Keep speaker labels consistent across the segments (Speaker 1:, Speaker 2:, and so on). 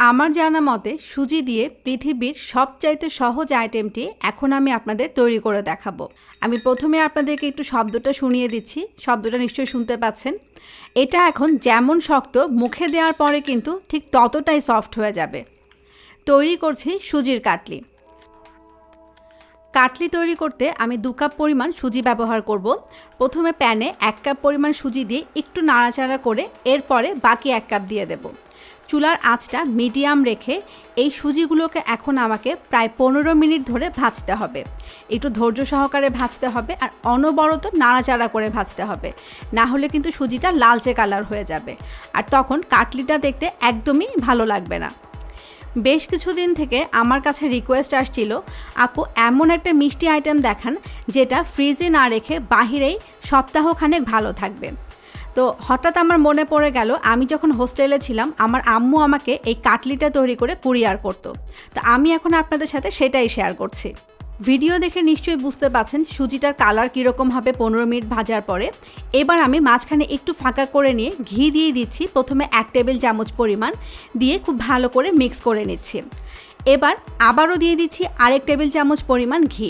Speaker 1: আমার জানা মতে, সুজি দিয়ে পৃথিবীর সবচাইতে সহজ আইটেমটি এখন আমি আপনাদের তৈরি করে দেখাবো। আমি প্রথমে আপনাদেরকে একটু শব্দটা শুনিয়ে দিচ্ছি। শব্দটা নিশ্চয়ই শুনতে পাচ্ছেন। এটা এখন যেমন শক্ত, মুখে দেওয়ার পরে কিন্তু ঠিক ততটাই সফট হয়ে যাবে। তৈরি করছি সুজির কাটলি। কাটলি তৈরি করতে আমি দু কাপ পরিমাণ সুজি ব্যবহার করব। প্রথমে প্যানে এক কাপ পরিমাণ সুজি দিয়ে একটু নাড়াচাড়া করে এরপরে বাকি এক কাপ দিয়ে দেব। চুলার আঁচটা মিডিয়াম রেখে এই সুজিগুলোকে এখন আমাকে প্রায় পনেরো মিনিট ধরে ভাজতে হবে। একটু ধৈর্য সহকারে ভাজতে হবে আর অনবরত নাড়াচাড়া করে ভাজতে হবে। না হলে কিন্তু সুজিটা লালচে কালার হয়ে যাবে। আর তখন কাটলিটা দেখতে একদমই ভালো লাগবে না। বেশ কিছুদিন থেকে আমার কাছে রিকোয়েস্ট আসছিল, আপু, এমন একটা মিষ্টি আইটেম দেখান যেটা ফ্রিজে না রেখে বাহিরেই সপ্তাহখানেক ভালো থাকবে। তো হঠাৎ আমার মনে পড়ে গেল, আমি যখন হোস্টেলে ছিলাম, আমার আম্মু আমাকে এই কাটলিটা তৈরি করে কুরিয়ার করতো। তো আমি এখন আপনাদের সাথে সেটাই শেয়ার করছি। ভিডিও দেখে নিশ্চয়ই বুঝতে পাচ্ছেন সুজিটার কালার কীরকম হবে পনেরো মিনিট ভাজার পরে। এবার আমি মাঝখানে একটু ফাঁকা করে নিয়ে ঘি দিয়ে দিচ্ছি। প্রথমে এক টেবিল চামচ পরিমাণ দিয়ে খুব ভালো করে মিক্স করে নিচ্ছি। এবার আবারও দিয়ে দিচ্ছি আরেক টেবিল চামচ পরিমাণ ঘি।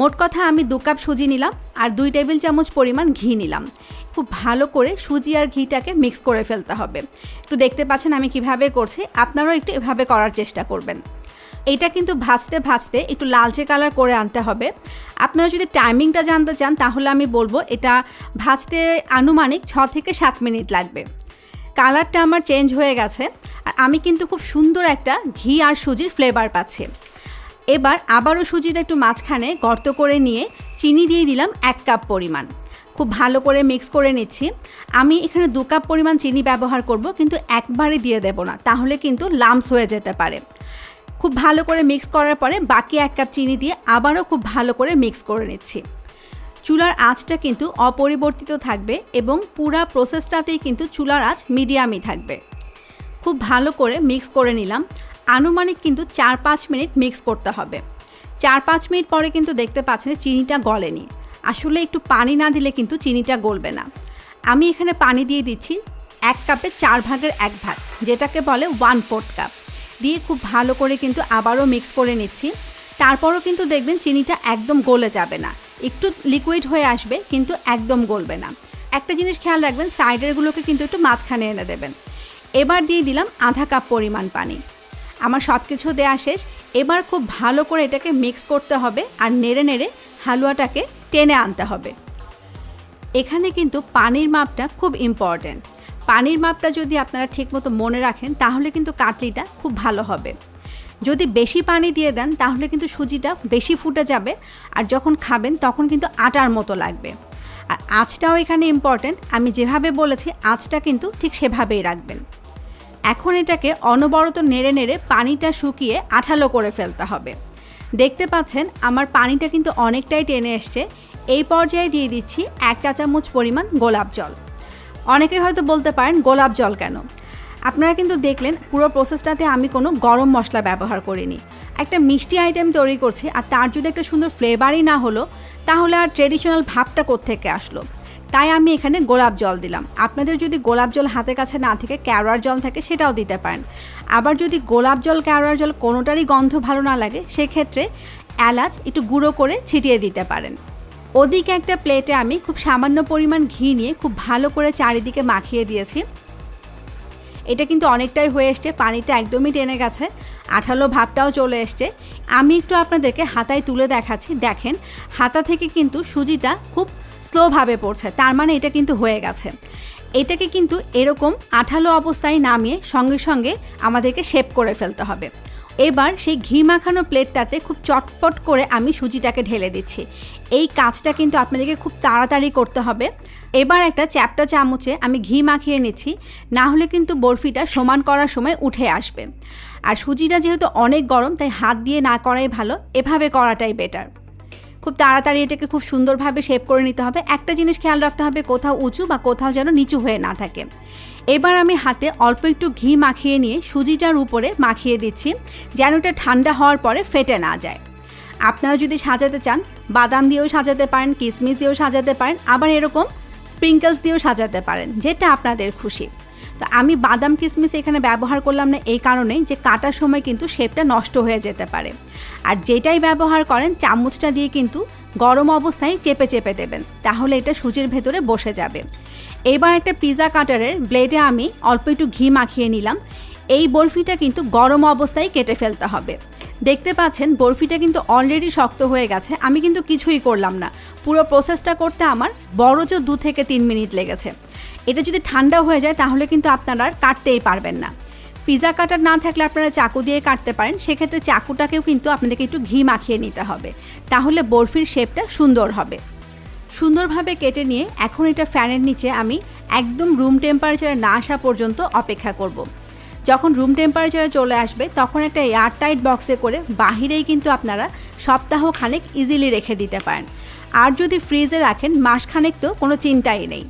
Speaker 1: মোট কথা আমি দু কাপ সুজি নিলাম আর দুই টেবিল চামচ পরিমাণ ঘি নিলাম। খুব ভালো করে সুজি আর ঘিটাকে মিক্স করে ফেলতে হবে। একটু দেখতে পাচ্ছেন আমি কীভাবে করছি, আপনারাও একটু এভাবে করার চেষ্টা করবেন। এটা কিন্তু ভাজতে ভাজতে একটু লালচে কালার করে আনতে হবে। আপনারা যদি টাইমিংটা জানতে চান, তাহলে আমি বলব এটা ভাজতে আনুমানিক ছ থেকে সাত মিনিট লাগবে। কালারটা আমার চেঞ্জ হয়ে গেছে। আর আমি কিন্তু খুব সুন্দর একটা ঘি আর সুজির ফ্লেভার পাচ্ছি। এবার আবারও সুজিটা একটু মাঝখানে গর্ত করে নিয়ে চিনি দিয়ে দিলাম এক কাপ পরিমাণ। খুব ভালো করে মিক্স করে নিচ্ছি। আমি এখানে দু কাপ পরিমাণ চিনি ব্যবহার করব, কিন্তু একবারে দিয়ে দেব না, তাহলে কিন্তু লামস হয়ে যেতে পারে। খুব ভালো করে মিক্স করার পরে বাকি এক কাপ চিনি দিয়ে আবারও খুব ভালো করে মিক্স করে নিচ্ছি। চুলার আঁচটা কিন্তু অপরিবর্তিত থাকবে এবং পুরা প্রসেসটাতেই কিন্তু চুলার আঁচ মিডিয়ামই থাকবে। খুব ভালো করে মিক্স করে নিলাম। আনুমানিক কিন্তু চার পাঁচ মিনিট মিক্স করতে হবে। চার পাঁচ মিনিট পরে কিন্তু দেখতে পাচ্ছেন চিনিটা গলেনি। আসলে একটু পানি না দিলে কিন্তু চিনিটা গলবে না। আমি এখানে পানি দিয়ে দিচ্ছি এক কাপে চার ভাগের এক ভাগ, যেটাকে বলে ওয়ান ফোর্থ কাপ দিয়ে খুব ভালো করে কিন্তু আবারও মিক্স করে নিচ্ছি। তারপরও কিন্তু দেখবেন চিনিটা একদম গলে যাবে না। একটু লিকুইড হয়ে আসবে, কিন্তু একদম গলবে না। একটা জিনিস খেয়াল রাখবেন সাইডেরগুলোকে কিন্তু একটু মাঝখানে এনে দেবেন। এবার দিয়ে দিলাম আধা কাপ পরিমাণ পানি। আমার সব কিছু দেওয়া শেষ। এবার খুব ভালো করে এটাকে মিক্স করতে হবে আর নেড়ে নেড়ে হালুয়াটাকে টেনে আনতে হবে। এখানে কিন্তু পানির মাপটা খুব ইম্পর্ট্যান্ট পানির মাপটা যদি আপনারা ঠিকমতো মনে রাখেন, তাহলে কিন্তু কাটলিটা খুব ভালো হবে। যদি বেশি পানি দিয়ে দেন, তাহলে কিন্তু সুজিটা বেশি ফুটে যাবে। আর যখন খাবেন, তখন কিন্তু আটার মতো লাগবে। আর আঁচটাও এখানে ইম্পর্ট্যান্ট আমি যেভাবে বলেছি, আঁচটা কিন্তু ঠিক সেভাবেই রাখবেন। এখন এটাকে অনবরত নেড়ে নেড়ে পানিটা শুকিয়ে আঠালো করে ফেলতে হবে। দেখতে পাচ্ছেন, আমার পানিটা কিন্তু অনেকটাই টেনে এসছে। এই পর্যায়ে দিয়ে দিচ্ছি এক চা চামচ পরিমাণ গোলাপ জল। অনেকে হয়তো বলতে পারেন, গোলাপ জল কেন? আপনারা কিন্তু দেখলেন পুরো প্রসেসটাতে আমি কোনো গরম মশলা ব্যবহার করিনি। একটা মিষ্টি আইটেম তৈরি করছি আর তার যদি একটা সুন্দর ফ্লেভারই না হলো, তাহলে আর ট্রেডিশনাল ভাবটা কোত্থেকে আসলো? তাই আমি এখানে গোলাপ জল দিলাম। আপনাদের যদি গোলাপ জল হাতের কাছে না থেকে, ক্যারোয়ার জল থাকে, সেটাও দিতে পারেন। আবার যদি গোলাপ জল, ক্যারোয়ার জল কোনোটারই গন্ধ ভালো না লাগে, সেক্ষেত্রে এলাচ একটু গুঁড়ো করে ছিটিয়ে দিতে পারেন। ওদিকে একটা প্লেটে আমি খুব সামান্য পরিমাণ ঘি নিয়ে খুব ভালো করে চারিদিকে মাখিয়ে দিয়েছি। এটা কিন্তু অনেকটাই হয়ে এসছে, পানিটা একদমই টেনে গেছে, আঠালো ভাবটাও চলে এসছে। আমি একটু আপনাদেরকে হাতায় তুলে দেখাচ্ছি, দেখেন, হাতা থেকে কিন্তু সুজিটা খুব স্লোভাবে পড়ছে, তার মানে এটা কিন্তু হয়ে গেছে। এটাকে কিন্তু এরকম আঠালো অবস্থায় নামিয়ে সঙ্গে সঙ্গে আমাদেরকে শেপ করে ফেলতে হবে। এবার সেই ঘি মাখানো প্লেটটাতে খুব চটপট করে আমি সুজিটাকে ঢেলে দিচ্ছি। এই কাজটা কিন্তু আপনাদেরকে খুব তাড়াতাড়ি করতে হবে। এবার একটা চ্যাপটা চামচে আমি ঘি মাখিয়ে নিচ্ছি, না হলে কিন্তু বরফিটা সমান করার সময় উঠে আসবে। আর সুজিটা যেহেতু অনেক গরম, তাই হাত দিয়ে না করাই ভালো, এভাবে করাটাই বেটার খুব তাড়াতাড়ি এটাকে খুব সুন্দরভাবে শেপ করে নিতে হবে। একটা জিনিস খেয়াল রাখতে হবে, কোথাও উঁচু বা কোথাও যেন নিচু হয়ে না থাকে। এবার আমি হাতে অল্প একটু ঘি মাখিয়ে নিয়ে সুজিটার উপরে মাখিয়ে দিচ্ছি, যেন এটা ঠান্ডা হওয়ার পরে ফেটে না যায়। আপনারা যদি সাজাতে চান, বাদাম দিয়েও সাজাতে পারেন কিশমিশ দিয়েও সাজাতে পারেন, আবার এরকম স্প্রিঙ্কেলস দিয়েও সাজাতে পারেন, যেটা আপনাদের খুশি। তো আমি বাদাম কিশমিশ এখানে ব্যবহার করলাম না এই কারণেই যে কাটার সময় কিন্তু শেপটা নষ্ট হয়ে যেতে পারে। আর যেটাই ব্যবহার করেন, চামচটা দিয়ে কিন্তু গরম অবস্থায় চেপে চেপে দেবেন, তাহলে এটা সুজির ভেতরে বসে যাবে। এবার একটা পিৎজা কাটারের ব্লেডে আমি অল্প একটু ঘি মাখিয়ে নিলাম। এই বরফিটা কিন্তু গরম অবস্থায় কেটে ফেলতে হবে। দেখতে পাচ্ছেন, বরফিটা কিন্তু অলরেডি শক্ত হয়ে গেছে। আমি কিন্তু কিছুই করলাম না। পুরো প্রসেসটা করতে আমার বড়জো দু থেকে তিন মিনিট লেগেছে। এটা যদি ঠান্ডা হয়ে যায়, তাহলে কিন্তু আপনারা আর কাটতেই পারবেন না। পিৎজা কাটার না থাকলে আপনারা চাকু দিয়ে কাটতে পারেন। সেক্ষেত্রে চাকুটাকেও কিন্তু আপনাদেরকে একটু ঘি মাখিয়ে নিতে হবে। তাহলে বরফির শেপটা সুন্দর হবে। সুন্দরভাবে কেটে নিয়ে এখন এটা ফ্যানের নিচে আমি একদম রুম টেম্পারেচারে না আসা পর্যন্ত অপেক্ষা করব। যখন রুম টেম্পারেচারে চলে আসবে, তখন একটা এয়ার টাইট বক্সে করে বাহিরেই কিন্তু আপনারা সপ্তাহ খানেক ইজিলি রেখে দিতে পারেন। আর যদি ফ্রিজে রাখেন, মাসখানেক তো কোনো চিন্তাই নেই।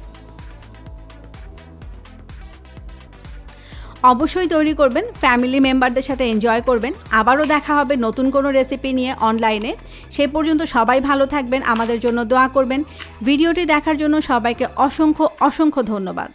Speaker 1: অবশ্যই তৈরি করবেন ফ্যামিলি মেম্বারদের সাথে এনজয় করবেন। আবারও দেখা হবে নতুন কোনো রেসিপি নিয়ে অনলাইনে সে পর্যন্ত সবাই ভালো থাকবেন, আমাদের জন্য দোয়া করবেন। ভিডিওটি দেখার জন্য সবাইকে অসংখ্য অসংখ্য ধন্যবাদ।